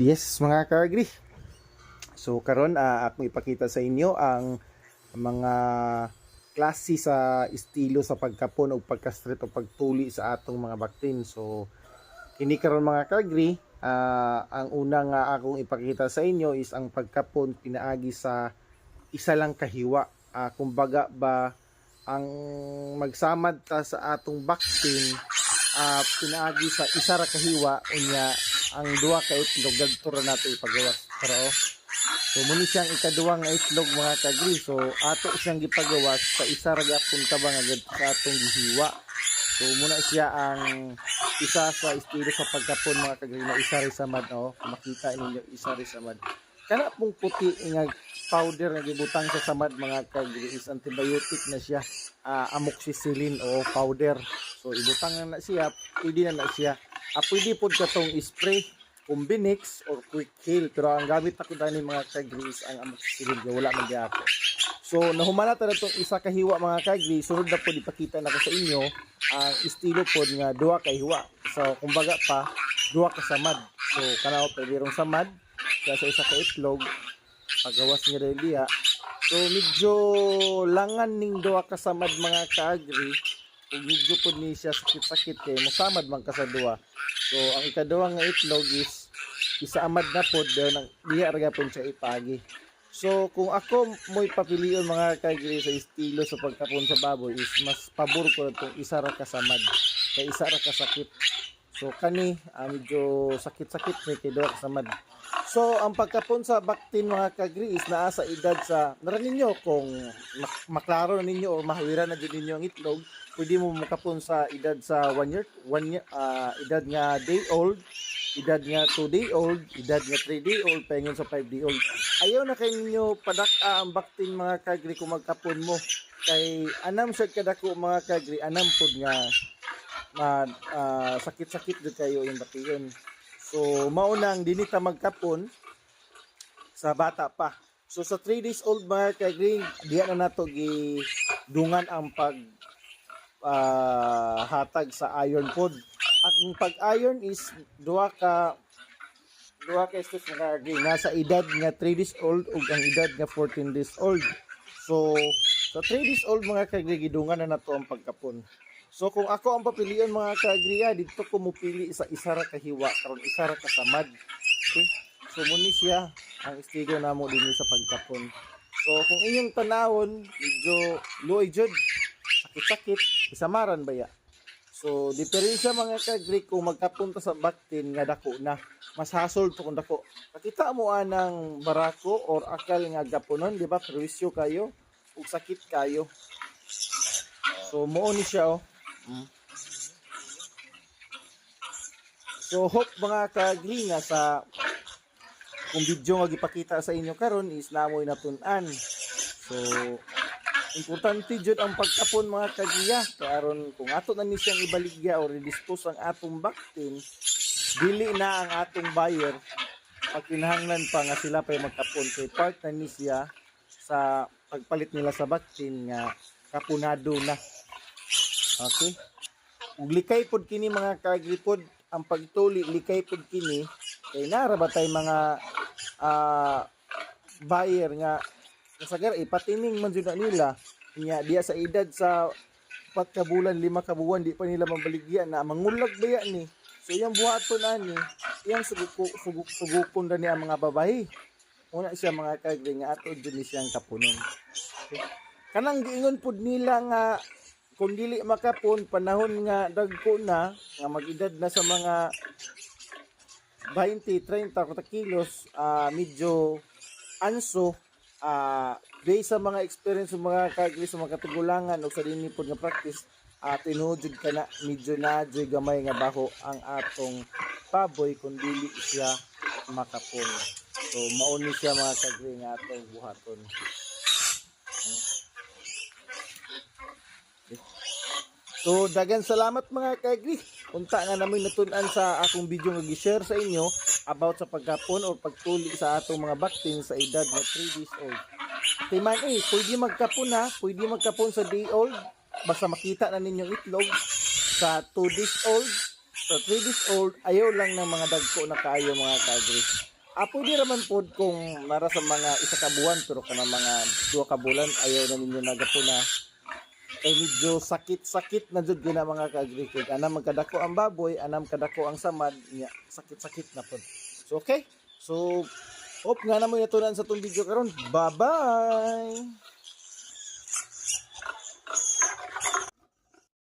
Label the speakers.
Speaker 1: Yes, mga ka-agree. So karon ah, ako ipakita sa inyo ang mga klase sa estilo sa pagkapon o pagka-straight o pagtuli sa atong mga baktin. So kini karon mga ka-agree, ah, ang una nga akong ipakita sa inyo is ang pagkapon pinaagi sa isa lang kahiwa. Ah, kumbaga ba ang magsamad ta sa atong baktin ah pinaagi sa isa ra kahiwa unya ang duha ka itlog gadto ra nato ipagawas. Pero oh, so muni siyang ikaduha nga itlog mga kagri so ato siyang gipagawas sa isa ra gyapon ka ba nga sa atong gihiwa. So muna siya ang isa sa estilo sa pagkapon mga kagri na isa ri samad oh. Kung makita ninyo isa ri samad kana pong puti nga powder nga gibutang sa samad mga kagri is antibiotic na siya. Ah, amoxicillin o powder. So ibutang na, na siya pwede na na siya ah, pwede po katong spray Combinix or quick kill pero ang gamit ako dani mga kagri is ang amoxicillin kaya wala man gyapon so nahumana ta na itong isa ka hiwa mga kagri sunod na po ipakita na ko sa inyo ang estilo po nga duha ka hiwa. So kumbaga pa duha ka samad so kanaw pwede rong samad kaya sa isa ka itlog pagawas ni Relia so medyo langan ning duha ka samad mga kaagri ug medyo po ni siya sakit-sakit kay mosamad man ka sa duha. So ang ikaduha nga itlog is isa amad na pod dahil nang diya ra gyapon siya ipagi. So kung ako mo'y papilion mga kaagri sa estilo sa pagkapon sa baboy is mas pabor ko itong isa ra kasamad kay isa ra kasakit So kani ah, medyo sakit-sakit ni kay duha kasamad So, ang pagkapon sa baktin mga kagri is naa sa edad sa, naranin ninyo kung mak- maklaro ninyo o mahawira na din ninyo ang itlog, pwede mo makapon sa edad sa 1 year, one year ah, edad nga day old, edad nga 2 day old, edad nga 3 day old, pahingon sa 5 day old. Ayaw na kay ninyo padaka ang baktin mga kagri kung magkapon mo. Kay anam sa kadako mga kagri, anam pod nga ma, ah, sakit-sakit din kayo yung baktion. So, maunang dinita magkapon sa bata pa. So, sa 3 days old mga kagring, diyan na nato gidungan ang pag ah, hatag sa iron pod. Ang pag-iron is duha ka duha ka estos mga kagring nasa edad nga 3 days old ug ang edad nga 14 days old. So, sa 3 days old mga kagring gidungan na nato ang pagkapon. So kung ako ang papilian mga kaagriya, dito ko mupili sa isa ra kahiwa karon isa ra kasamad. Okay? So muni siya ang estilo namo dinhi sa pagkapon. So kung inyong tanawon, medyo luoy jud, sakit-sakit, isamaran ba ya? So diferensya mga kagri kung magkapunta sa baktin nga dako na mas hasol to kung dako. Nakita mo anang barako or akal nga gaponon, di ba? Perwisyo kayo ug sakit kayo. So mo ni siya oh. So hope mga kagri nga sa kung video nga gipakita sa inyo karon is namoy natun-an. So importante jud ang pagkapon mga kagiya karon kung ato na ni siyang ibaligya or i-dispose ang atong baktin dili na ang atong buyer. Pag kinahanglan pa nga sila pa magkapon kay part na ni siya sa pagpalit nila sa baktin nga kapunado na Okay? Ug likay pod kini mga kagripod ang pagtuli likay pod kini kay nara ba tay mga ah, buyer nga kasagar ipatining man jud nila nya diya sa edad sa pat ka bulan lima ka buwan di pa nila mabaligyan na mangulag ba yan ni so yung buhaton ani iyang suguk suguk sugukon na niya mga babae una siya mga kagri nga ato ni siyang kapunon okay? kanang giingon pod nila nga kung dili makapon panahon nga dagko na nga mag-edad na sa mga 20, 30, 40 kilos ah, medyo anso ah based sa mga experience ng mga kagri sa mga katugulangan o sa dinhi pod nga practice uh, tinudjud ka na medyo na gamay nga baho ang atong baboy kung dili siya makapon. So mauni siya mga kagri nga atong buhaton So, dagan salamat mga kagri. Unta nga namin natunan sa akong video nga gi-share sa inyo about sa pagkapon o pagtuli sa atong mga baktin sa edad na 3 days old. Timan eh, pwede magkapon ha, pwede magkapon sa day old, basta makita na ninyong itlog sa 2 days old, sa 3 days old, ayaw lang ng mga dagko na kayo mga kagri. Ah, pwede raman po kung nara sa mga isa ka buwan pero kana mga duha ka bulan ayaw na ninyo nagapo na eh medyo sakit-sakit na jud gina mga ka-agricog. Anam magkadako ang baboy, anam kadako ang samad, nya sakit-sakit na po. So okay. So hope nga na mo natunan sa tong video karon. Bye-bye.